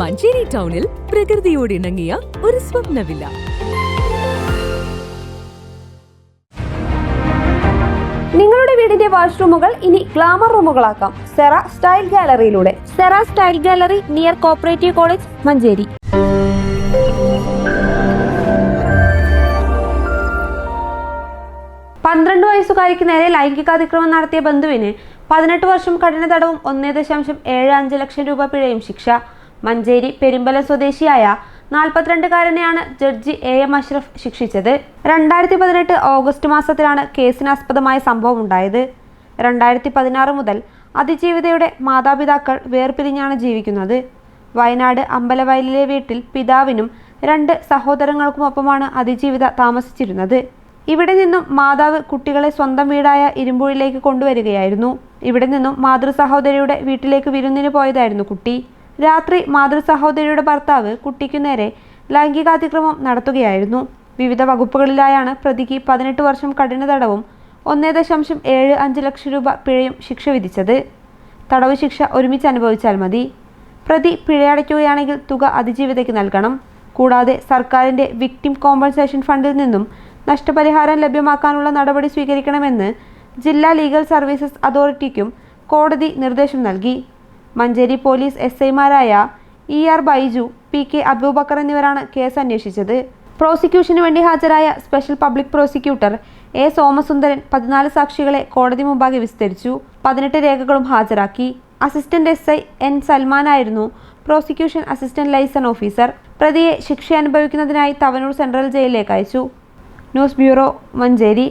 മഞ്ചേരി ടൗണിൽ പ്രകൃതിയോട് ഇണങ്ങിയ ഒരു സ്വപ്നവില്ല. നിങ്ങളുടെ വീടിന്റെ വാഷ്റൂമുകൾ ഇനി ഗ്ലാമർ റൂമുകളാക്കാം. Sera style ഗാലറിയിലൂടെ. Sera style gallery near cooperative college Manjeri. പന്ത്രണ്ട് വയസ്സുകാരിക്ക് നേരെ ലൈംഗികാതിക്രമം നടത്തിയ ബന്ധുവിന് പതിനെട്ട് വർഷം കഠിന തടവും ഒന്നേ ദശാംശം ഏഴ് അഞ്ച് ലക്ഷം രൂപ പിഴയും ശിക്ഷ. മഞ്ചേരി പെരുമ്പല സ്വദേശിയായ നാൽപ്പത്തിരണ്ടുകാരനെയാണ് ജഡ്ജി എ എം അഷ്റഫ് ശിക്ഷിച്ചത്. രണ്ടായിരത്തി പതിനെട്ട് ഓഗസ്റ്റ് മാസത്തിലാണ് കേസിനാസ്പദമായ സംഭവം ഉണ്ടായത് രണ്ടായിരത്തി പതിനാറ് മുതൽ അതിജീവിതയുടെ മാതാപിതാക്കൾ വേർപിരിഞ്ഞാണ് ജീവിക്കുന്നത്. വയനാട് അമ്പലവയലിലെ വീട്ടിൽ പിതാവിനും രണ്ട് സഹോദരങ്ങൾക്കുമൊപ്പമാണ് അതിജീവിത താമസിച്ചിരുന്നത്. ഇവിടെ നിന്നും മാതാവ് കുട്ടികളെ സ്വന്തം വീടായ ഇരുമ്പുഴിലേക്ക് കൊണ്ടുവരികയായിരുന്നു. ഇവിടെ നിന്നും മാതൃ സഹോദരിയുടെ വീട്ടിലേക്ക് വിരുന്നിന് പോയതായിരുന്നു കുട്ടി. രാത്രി മാതൃ സഹോദരിയുടെ ഭർത്താവ് കുട്ടിക്കു നേരെ ലൈംഗികാതിക്രമം നടത്തുകയായിരുന്നു. വിവിധ വകുപ്പുകളിലായാണ് പ്രതിക്ക് പതിനെട്ട് വർഷം കഠിന തടവും ഒന്നേ ദശാംശം ഏഴ് അഞ്ച് ലക്ഷം രൂപ പിഴയും ശിക്ഷ വിധിച്ചത്. തടവ് ശിക്ഷ ഒരുമിച്ച് അനുഭവിച്ചാൽ മതി. പ്രതി പിഴയടയ്ക്കുകയാണെങ്കിൽ തുക അതിജീവിതയ്ക്ക് നൽകണം. കൂടാതെ സർക്കാരിന്റെ വിക്ടിം കോമ്പൻസേഷൻ ഫണ്ടിൽ നിന്നും നഷ്ടപരിഹാരം ലഭ്യമാക്കാനുള്ള നടപടി സ്വീകരിക്കണമെന്ന് ജില്ലാ ലീഗൽ സർവീസസ് അതോറിറ്റിക്കും കോടതി നിർദ്ദേശം നൽകി. മഞ്ചേരി പോലീസ് എസ് ഐമാരായ E R Baiju P K Abubakar എന്നിവരാണ് കേസ് അന്വേഷിച്ചത് പ്രോസിക്യൂഷന് വേണ്ടി ഹാജരായ special public prosecutor A Somasundaran പതിനാല് സാക്ഷികളെ കോടതി മുമ്പാകെ വിസ്തരിച്ചു പതിനെട്ട് രേഖകളും ഹാജരാക്കി. അസിസ്റ്റന്റ് എസ് ഐ എൻ സൽമാനായിരുന്നു പ്രോസിക്യൂഷൻ അസിസ്റ്റന്റ് ലൈസൺ ഓഫീസർ. പ്രതിയെ ശിക്ഷ അനുഭവിക്കുന്നതിനായി തവനൂർ സെൻട്രൽ ജയിലിലേക്ക് അയച്ചു. News bureau Manjeri.